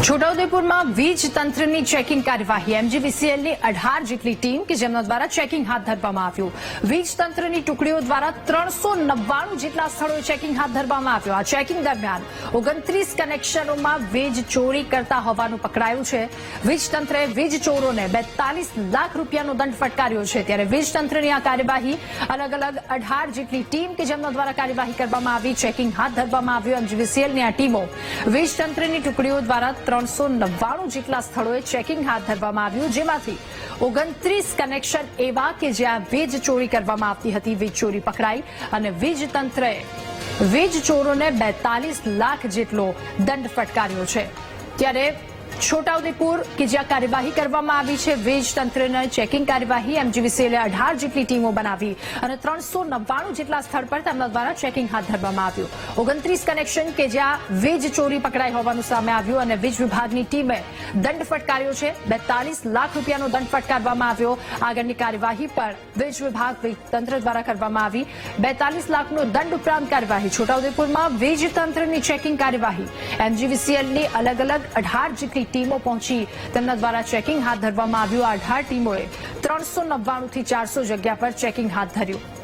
છોટાઉદેપુરમાં વીજ તંત્રની ચેકિંગ કાર્યવાહી. એમજીવીસીએલની અઢાર જેટલી ટીમ કે જેમના દ્વારા ચેકિંગ હાથ ધરવામાં આવ્યું. વીજ તંત્રની ટુકડીઓ દ્વારા ત્રણસો નવ્વાણું જેટલા સ્થળોએ ચેકિંગ હાથ ધરવામાં આવ્યું. આ ચેકિંગ દરમિયાન ઓગણત્રીસ કનેક્શનોમાં વીજ ચોરી કરતા હોવાનું પકડાયું છે. વીજ તંત્રે વીજ ચોરોને બેતાલીસ લાખ રૂપિયાનો દંડ ફટકાર્યો છે. ત્યારે વીજ તંત્રની આ કાર્યવાહી અલગ અલગ અઢાર જેટલી ટીમ કે જેમના દ્વારા કાર્યવાહી કરવામાં આવી, ચેકિંગ હાથ ધરવામાં આવ્યું. એમજીવીસીએલની આ ટીમો વીજ તંત્રની ટુકડીઓ દ્વારા ત્રણસો નવ્વાણું જેટલા સ્થળોએ ચેકિંગ હાથ ધરવામાં આવ્યું, જેમાંથી ઓગણત્રીસ કનેક્શન એવા કે જ્યાં વીજ ચોરી કરવામાં આવતી હતી, વીજ ચોરી પકડાઈ અને વીજ તંત્રએ વીજ ચોરોને બેતાલીસ લાખ જેટલો દંડ ફટકાર્યો છે. ત્યારે છોટાઉદેપુર કે જ્યાં કાર્યવાહી કરવામાં આવી છે. વીજ તંત્રના ચેકિંગ કાર્યવાહી એમજીવીસીએલે અઢાર જેટલી ટીમો બનાવી અને ત્રણસો નવ્વાણું જેટલા સ્થળ પર તેમના દ્વારા ચેકિંગ હાથ ધરવામાં આવ્યું. ઓગણત્રીસ કનેક્શન કે જ્યાં વીજ ચોરી પકડાઈ હોવાનું સામે આવ્યું અને વીજ વિભાગની ટીમે દંડ ફટકાર્યો છે. બેતાલીસ લાખ રૂપિયાનો દંડ ફટકારવામાં આવ્યો. આગળની કાર્યવાહી પર વીજ વિભાગ તંત્ર દ્વારા કરવામાં આવી. બેતાલીસ લાખનો દંડ ઉપરાંત કાર્યવાહી. છોટાઉદેપુરમાં વીજ તંત્રની ચેકિંગ કાર્યવાહી. એમજીવીસીએલની અલગ અલગ અઢાર જેટલી ટીમો પહોંચી તેમના દ્વારા ચેકિંગ હાથ ધરવામાં આવ્યું. આ અઢાર ટીમોએ ત્રણસો નવ્વાણું થી ચારસો જગ્યા પર ચેકિંગ હાથ ધર્યું.